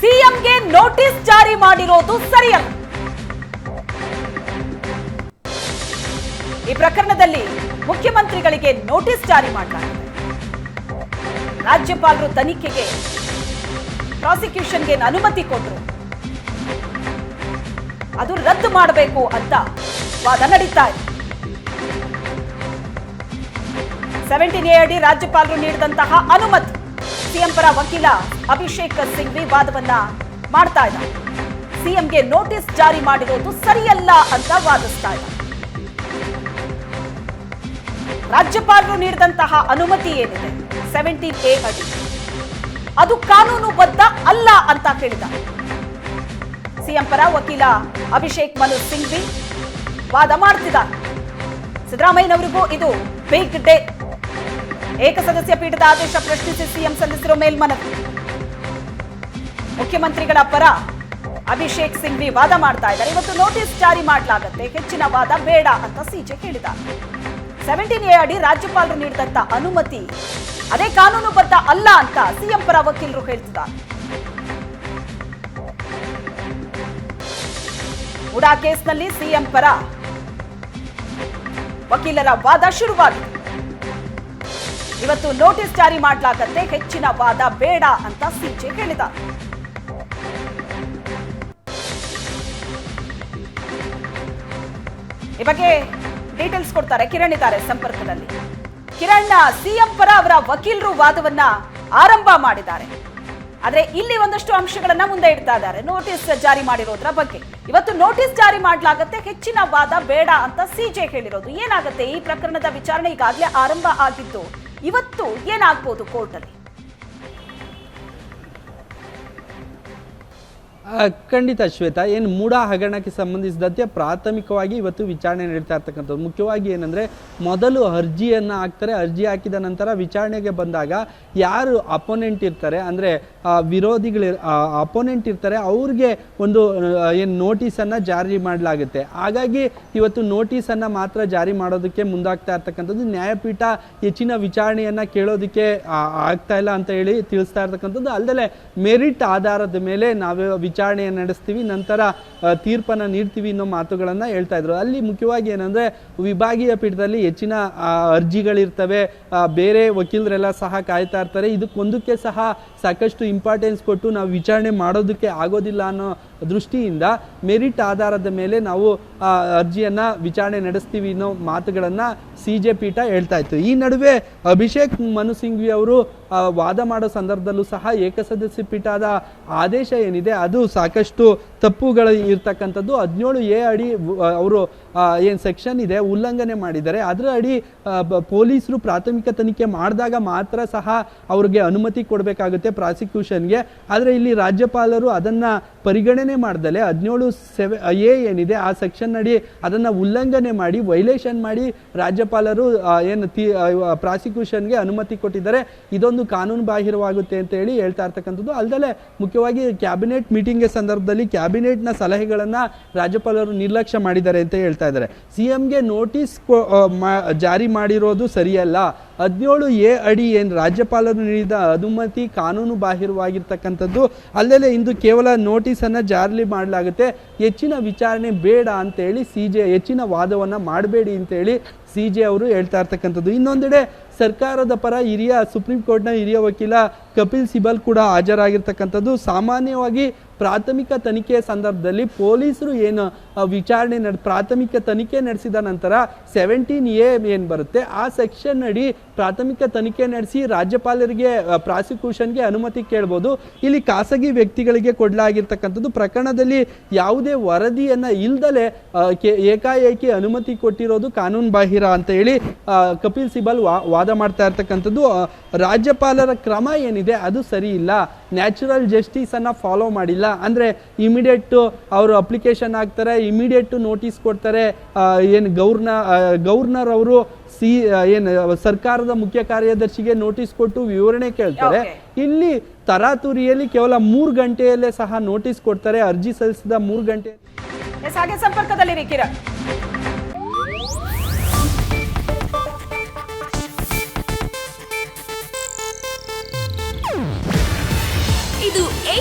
ಸಿಎಂಗೆ ನೋಟಿಸ್ ಜಾರಿ ಮಾಡಿರೋದು ಸರಿಯಲ್ಲ. ಈ ಪ್ರಕರಣದಲ್ಲಿ ಮುಖ್ಯಮಂತ್ರಿಗಳಿಗೆ ನೋಟಿಸ್ ಜಾರಿ ಮಾಡಲಾಗಿದೆ. ರಾಜ್ಯಪಾಲರು ತನಿಖೆಗೆ, ಪ್ರಾಸಿಕ್ಯೂಷನ್ಗೆ ಅನುಮತಿ ಕೊಟ್ಟರು ಅದು ರದ್ದು ಮಾಡಬೇಕು ಅಂತ ವಾದ ನಡೀತಾ ಇದೆ. ಸೆವೆಂಟೀನ್ ಎ ಅಡಿ ರಾಜ್ಯಪಾಲರು ನೀಡಿದಂತಹ ಅನುಮತಿ. ಸಿಎಂ ಪರ ವಕೀಲ ಅಭಿಷೇಕ್ ಸಿಂಘ್ವಿ ವಾದವನ್ನ ಮಾಡ್ತಾ ಇದ್ದಾರೆ. ಸಿಎಂಗೆ ನೋಟಿಸ್ ಜಾರಿ ಮಾಡಿರೋದು ಸರಿಯಲ್ಲ ಅಂತ ವಾದಿಸ್ತಾ ಇದ್ದಾರೆ. ರಾಜ್ಯಪಾಲರು ನೀಡಿದಂತಹ ಅನುಮತಿ ಏನಿದೆ? ಸೆವೆಂಟೀನ್ ಎ ಅಡಿ. ಅದು ಕಾನೂನು ಬದ್ಧ ಅಲ್ಲ ಅಂತ ಹೇಳಿದ ಸಿಎಂ ಪರ ವಕೀಲ ಅಭಿಷೇಕ್ ಮನು ಸಿಂಘ್ವಿ ವಾದ ಮಾಡ್ತಿದ್ದಾರೆ. ಸಿದ್ದರಾಮಯ್ಯನವರಿಗೂ ಇದು ಬಿಗ್ ಡೇ ಏಕಸದಸ್ಯ ಪೀಠದ ಆದೇಶ ಪ್ರಶ್ನಿಸಿ ಸಿಎಂ ಸಲ್ಲಿಸಿರುವ ಮೇಲ್ಮನವಿ. ಮುಖ್ಯಮಂತ್ರಿಗಳ ಪರ ಅಭಿಷೇಕ್ ಸಿಂಘ್ವಿ ವಾದ ಮಾಡ್ತಾ ಇದ್ದಾರೆ. ಇವತ್ತು ನೋಟಿಸ್ ಜಾರಿ ಮಾಡಲಾಗತ್ತೆ. ಹೆಚ್ಚಿನ ವಾದ ಬೇಡ ಅಂತ ಸಿಜೆ ಹೇಳಿದ ಸೆವೆಂಟೀನ್ ಎ ಅಡಿ ರಾಜ್ಯಪಾಲರು ನೀಡಿದಂತ ಅನುಮತಿ ಅದೇ ಕಾನೂನುಬದ್ಧ ಅಲ್ಲ ಅಂತ ಸಿಎಂ ಪರ ವಕೀಲರು ಹೇಳ್ತಿದ್ದಾರೆ. ಉಡಾ ಕೇಸ್ನಲ್ಲಿ ಸಿಎಂ ಪರ ವಕೀಲರ ವಾದ ಶುರುವಾಗಿದೆ. ಇವತ್ತು ನೋಟಿಸ್ ಜಾರಿ ಮಾಡಲಾಗತ್ತೆ, ಹೆಚ್ಚಿನ ವಾದ ಬೇಡ ಅಂತ ಸಿಜೆ ಹೇಳಿದ ಈ ಬಗ್ಗೆ ಡೀಟೇಲ್ಸ್ ಕೊಡ್ತಾರೆ ಕಿರಣ್ ಇದ್ದಾರೆ ಸಂಪರ್ಕದಲ್ಲಿ. ಕಿರಣ್ ಸಿಎಂ ಪರ ಅವರ ವಕೀಲರು ವಾದವನ್ನ ಆರಂಭ ಮಾಡಿದ್ದಾರೆ. ಆದ್ರೆ ಇಲ್ಲಿ ಒಂದಷ್ಟು ಅಂಶಗಳನ್ನ ಮುಂದೆ ಇಡ್ತಾ ಇದ್ದಾರೆ. ನೋಟಿಸ್ ಜಾರಿ ಮಾಡಿರೋದ್ರ ಬಗ್ಗೆ. ಇವತ್ತು ನೋಟಿಸ್ ಜಾರಿ ಮಾಡಲಾಗತ್ತೆ, ಹೆಚ್ಚಿನ ವಾದ ಬೇಡ ಅಂತ ಸಿಜೆ ಹೇಳಿರೋದು. ಏನಾಗುತ್ತೆ? ಈ ಪ್ರಕರಣದ ವಿಚಾರಣೆ ಈಗಾಗಲೇ ಆರಂಭ ಆಗಿದ್ದು ಇವತ್ತು ಏನಾಗ್ಬೋದು ಕೋರ್ಟಲ್ಲಿ? ಖಂಡಿತ ಶ್ವೇತಾ, ಏನು ಮೂಡ ಹಗರಣಕ್ಕೆ ಸಂಬಂಧಿಸಿದಂತೆ ಪ್ರಾಥಮಿಕವಾಗಿ ಇವತ್ತು ವಿಚಾರಣೆ ನಡೀತಾ ಇರ್ತಕ್ಕಂಥದ್ದು. ಮುಖ್ಯವಾಗಿ ಏನಂದರೆ, ಮೊದಲು ಅರ್ಜಿಯನ್ನು ಹಾಕ್ತಾರೆ, ಅರ್ಜಿ ಹಾಕಿದ ನಂತರ ವಿಚಾರಣೆಗೆ ಬಂದಾಗ ಯಾರು ಅಪೋನೆಂಟ್ ಇರ್ತಾರೆ, ಅಂದರೆ ವಿರೋಧಿಗಳು ಅಪೋನೆಂಟ್ ಇರ್ತಾರೆ, ಅವ್ರಿಗೆ ಒಂದು ಏನು ನೋಟಿಸನ್ನು ಜಾರಿ ಮಾಡಲಾಗುತ್ತೆ. ಹಾಗಾಗಿ ಇವತ್ತು ನೋಟಿಸನ್ನು ಮಾತ್ರ ಜಾರಿ ಮಾಡೋದಕ್ಕೆ ಮುಂದಾಗ್ತಾ ಇರ್ತಕ್ಕಂಥದ್ದು ನ್ಯಾಯಪೀಠ ಹೆಚ್ಚಿನ ವಿಚಾರಣೆಯನ್ನು ಕೇಳೋದಕ್ಕೆ ಆಗ್ತಾ ಇಲ್ಲ ಅಂತ ಹೇಳಿ ತಿಳಿಸ್ತಾ ಇರ್ತಕ್ಕಂಥದ್ದು. ಅಲ್ಲದೆ ಮೆರಿಟ್ ಆಧಾರದ ಮೇಲೆ ನಾವು ವಿಚಾರಣೆಯನ್ನು ನಡೆಸ್ತೀವಿ, ನಂತರ ತೀರ್ಪನ್ನು ನೀಡ್ತೀವಿ ಅನ್ನೋ ಮಾತುಗಳನ್ನು ಹೇಳ್ತಾ ಇದ್ರು. ಅಲ್ಲಿ ಮುಖ್ಯವಾಗಿ ಏನಂದರೆ ವಿಭಾಗೀಯ ಪೀಠದಲ್ಲಿ ಹೆಚ್ಚಿನ ಅರ್ಜಿಗಳಿರ್ತವೆ. ಬೇರೆ ವಕೀಲರೆಲ್ಲ ಸಹ ಕಾಯ್ತಾ ಇರ್ತಾರೆ. ಇದಕ್ಕೊಂದಕ್ಕೆ ಸಹ ಸಾಕಷ್ಟು ಇಂಪಾರ್ಟೆನ್ಸ್ ಕೊಟ್ಟು ನಾವು ವಿಚಾರಣೆ ಮಾಡೋದಕ್ಕೆ ಆಗೋದಿಲ್ಲ ಅನ್ನೋ ದೃಷ್ಟಿಯಿಂದ ಮೆರಿಟ್ ಆಧಾರದ ಮೇಲೆ ನಾವು ಅರ್ಜಿಯನ್ನು ವಿಚಾರಣೆ ನಡೆಸ್ತೀವಿ ಅನ್ನೋ ಮಾತುಗಳನ್ನು ಸಿ ಜೆ ಪೀಠ ಹೇಳ್ತಾ ಇತ್ತು. ಈ ನಡುವೆ ಅಭಿಷೇಕ್ ಮನು ಸಿಂಘ್ವಿ ಅವರು ವಾದ ಮಾಡೋ ಸಂದರ್ಭದಲ್ಲೂ ಸಹ ಏಕಸದಸ್ಯ ಪೀಠದ ಆದೇಶ ಏನಿದೆ, ಅದು ಸಾಕಷ್ಟು ತಪ್ಪುಗಳು ಇರ್ತಕ್ಕಂಥದ್ದು. ಹದಿನೇಳು ಎ ಅಡಿ ಅವರು ಏನು ಸೆಕ್ಷನ್ ಇದೆ, ಉಲ್ಲಂಘನೆ ಮಾಡಿದ್ದಾರೆ. ಅದರ ಅಡಿ ಪೊಲೀಸರು ಪ್ರಾಥಮಿಕ ತನಿಖೆ ಮಾಡಿದಾಗ ಮಾತ್ರ ಸಹ ಅವ್ರಿಗೆ ಅನುಮತಿ ಕೊಡಬೇಕಾಗುತ್ತೆ ಪ್ರಾಸಿಕ್ಯೂಷನ್ಗೆ. ಆದರೆ ಇಲ್ಲಿ ರಾಜ್ಯಪಾಲರು ಅದನ್ನು ಪರಿಗಣನೆ ಮಾಡ್ದಲೆ ಹದಿನೇಳು ಸೆವೆ ಎ ಏನಿದೆ, ಆ ಸೆಕ್ಷನ್ ಅಡಿ ಅದನ್ನು ಉಲ್ಲಂಘನೆ ಮಾಡಿ ವೈಲೇಷನ್ ಮಾಡಿ ರಾಜ್ಯಪಾಲರು ಏನು ತಿ ಪ್ರಾಸಿಕ್ಯೂಷನ್ಗೆ ಅನುಮತಿ ಕೊಟ್ಟಿದ್ದಾರೆ. ಇದೊಂದು ಕಾನೂನು ಬಾಹಿರವಾಗುತ್ತೆ ಅಂತ ಹೇಳಿ ಹೇಳ್ತಾ ಇರ್ತಕ್ಕಂಥದ್ದು. ಅಲ್ಲದೆ ಮುಖ್ಯವಾಗಿ ಕ್ಯಾಬಿನೆಟ್ ಮೀಟಿಂಗ್ಗೆ ಸಂದರ್ಭದಲ್ಲಿ ಕ್ಯಾಬಿನೆಟ್ನ ಸಲಹೆಗಳನ್ನು ರಾಜ್ಯಪಾಲರು ನಿರ್ಲಕ್ಷ್ಯ ಮಾಡಿದ್ದಾರೆ ಅಂತ ಹೇಳ್ತಾ ಇದ್ದಾರೆ. ಸಿ ಎಂಗೆ ನೋಟಿಸ್ ಜಾರಿ ಮಾಡಿರೋದು ಸರಿಯಲ್ಲ. ಹದಿನೇಳು ಎ ಅಡಿ ಏನು ರಾಜ್ಯಪಾಲರು ನೀಡಿದ ಅನುಮತಿ ಕಾನೂನು ಬಾಹಿರವಾಗಿರ್ತಕ್ಕಂಥದ್ದು, ಅಲ್ಲದೆ ಇಂದು ಕೇವಲ ನೋಟಿಸನ್ನು ಜಾರಿ ಮಾಡಲಾಗುತ್ತೆ. ಹೆಚ್ಚಿನ ವಿಚಾರಣೆ ಬೇಡ ಅಂತೇಳಿ ಸಿ ಜೆ, ಹೆಚ್ಚಿನ ವಾದವನ್ನು ಮಾಡಬೇಡಿ ಅಂತೇಳಿ ಸಿ ಜೆ ಅವರು ಹೇಳ್ತಾ ಇರ್ತಕ್ಕಂಥದ್ದು. ಇನ್ನೊಂದೆಡೆ ಸರ್ಕಾರದ ಪರ ಹಿರಿಯ, ಸುಪ್ರೀಂ ಕೋರ್ಟ್ನ ಹಿರಿಯ ವಕೀಲ ಕಪಿಲ್ ಸಿಬಲ್ ಕೂಡ ಹಾಜರಾಗಿರ್ತಕ್ಕಂಥದ್ದು. ಸಾಮಾನ್ಯವಾಗಿ ಪ್ರಾಥಮಿಕ ತನಿಖೆಯ ಸಂದರ್ಭದಲ್ಲಿ ಪೊಲೀಸರು ಏನು ವಿಚಾರಣೆ ನಡೆ, ಪ್ರಾಥಮಿಕ ತನಿಖೆ ನಡೆಸಿದ ನಂತರ ಸೆವೆಂಟೀನ್ ಎ ಏನು ಬರುತ್ತೆ, ಆ ಸೆಕ್ಷನ್ ಅಡಿ ಪ್ರಾಥಮಿಕ ತನಿಖೆ ನಡೆಸಿ ರಾಜ್ಯಪಾಲರಿಗೆ ಪ್ರಾಸಿಕ್ಯೂಷನ್ಗೆ ಅನುಮತಿ ಕೇಳ್ಬೋದು. ಇಲ್ಲಿ ಖಾಸಗಿ ವ್ಯಕ್ತಿಗಳಿಗೆ ಕೊಡಲಾಗಿರ್ತಕ್ಕಂಥದ್ದು ಪ್ರಕರಣದಲ್ಲಿ ಯಾವುದೇ ವರದಿಯನ್ನು ಇಲ್ದಲೆ ಏಕಾಏಕಿ ಅನುಮತಿ ಕೊಟ್ಟಿರೋದು ಕಾನೂನು ಬಾಹಿರ ಅಂತ ಹೇಳಿ ಕಪಿಲ್ ಸಿಬಲ್ ವಾದ ಮಾಡ್ತಾ ಇರ್ತಕ್ಕಂಥದ್ದು. ರಾಜ್ಯಪಾಲರ ಕ್ರಮ ಏನಿದೆ, ಅದು ಸರಿ ಇಲ್ಲ. ನ್ಯಾಚುರಲ್ ಜಸ್ಟಿಸನ್ನು ಫಾಲೋ ಮಾಡಿಲ್ಲ. ಅಂದ್ರೆ ಇಮಿಡಿಯೇಟ್ ಅವರು ಅಪ್ಲಿಕೇಶನ್ ಹಾಕ್ತಾರೆ ಇಮಿಡಿಯೇಟ್ ನೋಟಿಸ್ ಕೊಡ್ತಾರೆ ಏನು ಗೌರ್ನ ಗೌರ್ನರ್ ಅವರು ಸಿ ಏನು ಸರ್ಕಾರದ ಮುಖ್ಯ ಕಾರ್ಯದರ್ಶಿಗೆ ನೋಟಿಸ್ ಕೊಟ್ಟು ವಿವರಣೆ ಕೇಳ್ತಾರೆ. ಇಲ್ಲಿ ತರಾತುರಿಯಲ್ಲಿ ಕೇವಲ ಮೂರು ಗಂಟೆಯಲ್ಲೇ ಸಹ ನೋಟಿಸ್ ಕೊಡ್ತಾರೆ. ಅರ್ಜಿ ಸಲ್ಲಿಸಿದ ಮೂರು ಗಂಟೆ ಸಂಪರ್ಕದಲ್ಲಿ ಹಾಗೆ ಸಂಪರ್ಕದಲ್ಲಿರಿ